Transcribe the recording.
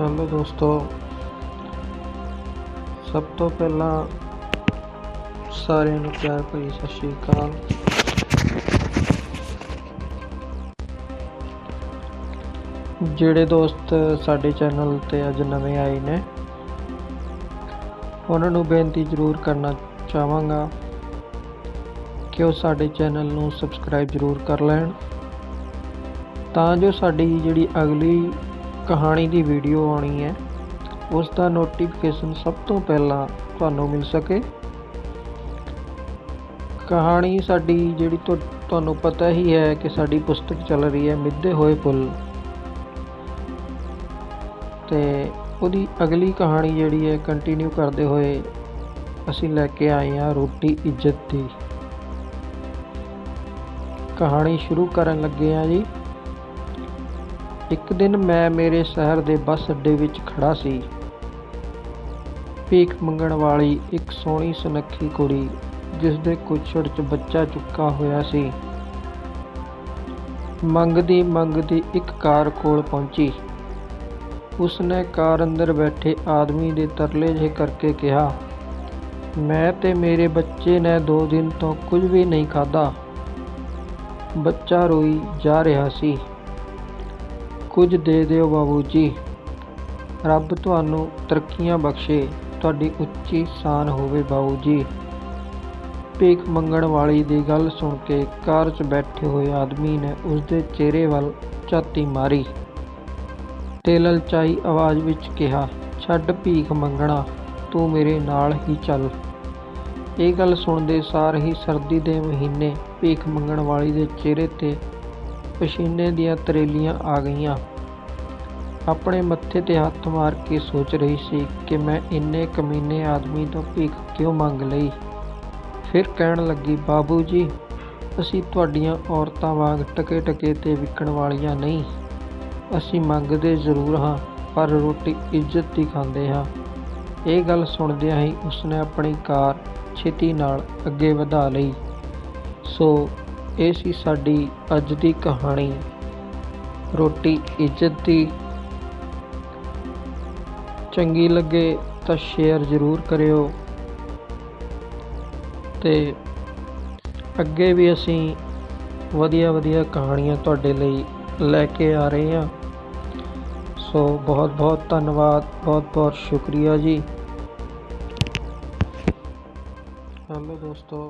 Hello ਦੋਸਤੋ। ਸਭ ਤੋਂ ਪਹਿਲਾਂ ਸਾਰਿਆਂ ਨੂੰ ਪਿਆਰ ਭਰੀ ਸਤਿ ਸ਼੍ਰੀ ਅਕਾਲ। ਜਿਹੜੇ ਦੋਸਤ ਸਾਡੇ ਚੈਨਲ ਤੇ ਅੱਜ ਨਵੇਂ ਆਏ ਨੇ, ਉਹਨਾਂ ਨੂੰ ਬੇਨਤੀ ਜ਼ਰੂਰ ਕਰਨਾ ਚਾਹਾਂਗਾ ਕਿ ਉਹ ਸਾਡੇ ਚੈਨਲ ਨੂੰ ਸਬਸਕ੍ਰਾਈਬ ਜ਼ਰੂਰ ਕਰ ਲੈਣ। ਤਾਂ ਜੋ ਸਾਡੀ ਜਿਹੜੀ ਅਗਲੀ ਕਹਾਣੀ ਦੀ ਵੀਡੀਓ ਆਉਣੀ ਹੈ। ਉਸ ਦਾ ਨੋਟੀਫਿਕੇਸ਼ਨ ਸਭ ਤੋਂ ਪਹਿਲਾਂ ਤੁਹਾਨੂੰ ਮਿਲ ਸਕੇ। ਕਹਾਣੀ ਸਾਡੀ ਜਿਹੜੀ ਤੁ- ਤੁਹਾਨੂੰ ਪਤਾ ਹੀ ਹੈ ਕਿ ਸਾਡੀ ਪੁਸਤਕ ਚੱਲ ਰਹੀ ਹੈ ਮਿੱਧੇ ਹੋਏ ਪੁੱਲ। ਤੇ ਉਹਦੀ ਅਗਲੀ ਕਹਾਣੀ ਜਿਹੜੀ ਹੈ ਕੰਟੀਨਿਊ ਕਰਦੇ ਹੋਏ ਅਸੀਂ ਲੈ ਕੇ ਆਏ ਹਾਂ ਰੋਟੀ ਇੱਜ਼ਤ ਦੀ। ਕਹਾਣੀ ਸ਼ੁਰੂ ਕਰਨ ਲੱਗੇ ਹਾਂ ਜੀ। ਇੱਕ ਦਿਨ ਮੈਂ ਮੇਰੇ ਸ਼ਹਿਰ ਦੇ ਬੱਸ ਅੱਡੇ ਵਿੱਚ ਖੜ੍ਹਾ ਸੀ। ਭੀਖ ਮੰਗਣ ਵਾਲੀ ਇੱਕ ਸੋਹਣੀ ਸੁਨੱਖੀ ਕੁੜੀ ਜਿਸ ਦੇ ਕੁੱਛੜ 'ਚ ਬੱਚਾ ਚੁੱਕਾ ਹੋਇਆ ਸੀ। ਮੰਗਦੀ ਮੰਗਦੀ ਇੱਕ ਕਾਰ ਕੋਲ ਪਹੁੰਚੀ। ਉਸਨੇ ਕਾਰ ਅੰਦਰ ਬੈਠੇ ਆਦਮੀ ਦੇ ਤਰਲੇ ਜਿਹੇ ਕਰਕੇ ਕਿਹਾ, ਮੈਂ ਤੇ ਮੇਰੇ ਬੱਚੇ ਨੇ ਦੋ ਦਿਨ ਤੋਂ ਕੁਝ ਵੀ ਨਹੀਂ ਖਾਧਾ। ਬੱਚਾ ਰੋਈ ਜਾ ਰਿਹਾ ਸੀ। ਕੁਝ ਦੇ ਦਿਓ ਬਾਬੂ ਜੀ। ਰੱਬ ਤੁਹਾਨੂੰ ਤਰੱਕੀਆਂ ਬਖਸ਼ੇ। ਤੁਹਾਡੀ ਉੱਚੀ ਸ਼ਾਨ ਹੋਵੇ ਬਾਬੂ ਜੀ। ਭੀਖ ਮੰਗਣ ਵਾਲੀ ਦੀ ਗੱਲ ਸੁਣ ਕੇ ਕਾਰ 'ਚ ਬੈਠੇ ਹੋਏ ਆਦਮੀ ਨੇ ਉਸਦੇ ਚਿਹਰੇ ਵੱਲ ਝਾਤੀ ਮਾਰੀ। ਤੇ ਲਲਚਾਈ ਆਵਾਜ਼ ਵਿੱਚ ਕਿਹਾ, ਛੱਡ ਭੀਖ ਮੰਗਣਾ, ਤੂੰ ਮੇਰੇ ਨਾਲ ਹੀ ਚੱਲ। ਇਹ ਗੱਲ ਸੁਣਦੇ ਸਾਰ ਹੀ ਸਰਦੀ ਦੇ ਮਹੀਨੇ ਭੀਖ ਮੰਗਣ ਵਾਲੀ ਦੇ ਚਿਹਰੇ ਤੇ ਪਸੀਨੇ ਦੀਆਂ ਤਰੇਲੀਆਂ ਆ ਗਈਆਂ। ਆਪਣੇ ਮੱਥੇ ਤੇ ਹੱਥ ਮਾਰ ਕੇ ਸੋਚ ਰਹੀ ਸੀ ਕਿ ਮੈਂ ਇੰਨੇ ਕਮੀਨੇ ਆਦਮੀ ਤੋਂ ਭੀਖ ਕਿਉਂ ਮੰਗ ਲਈ। ਫਿਰ ਕਹਿਣ ਲੱਗੀ, ਬਾਬੂ ਜੀ, ਅਸੀਂ ਤੁਹਾਡੀਆਂ ਔਰਤਾਂ ਵਾਂਗ ਟਕੇ ਟਕੇ ਤੇ ਵਿਕਣ ਵਾਲੀਆਂ ਨਹੀਂ। ਅਸੀਂ ਮੰਗਦੇ ਜ਼ਰੂਰ ਹਾਂ, ਪਰ ਰੋਟੀ ਇੱਜ਼ਤ ਦੀ ਖਾਂਦੇ ਹਾਂ। ਇਹ ਗੱਲ ਸੁਣਦਿਆਂ ਹੀ ਉਸਨੇ ਆਪਣੀ ਕਾਰ ਛੇਤੀ ਨਾਲ ਅੱਗੇ ਵਧਾ ਲਈ। ਸੋ ਇਹ ਸੀ ਸਾਡੀ ਅੱਜ ਦੀ ਕਹਾਣੀ। ਰੋਟੀ ਇੱਜ਼ਤ ਦੀ। ਚੰਗੀ ਲੱਗੇ ਤਾਂ ਸ਼ੇਅਰ ਜ਼ਰੂਰ ਕਰਿਓ। ਤੇ ਅੱਗੇ ਵੀ ਅਸੀਂ ਵਧੀਆ ਵਧੀਆ ਕਹਾਣੀਆਂ ਤੁਹਾਡੇ ਲਈ ਲੈ ਕੇ ਆ ਰਹੇ ਹਾਂ। ਸੋ ਬਹੁਤ ਬਹੁਤ ਧੰਨਵਾਦ ਬਹੁਤ ਬਹੁਤ ਸ਼ੁਕਰੀਆ ਜੀ। ਹੈਲੋ ਦੋਸਤੋ।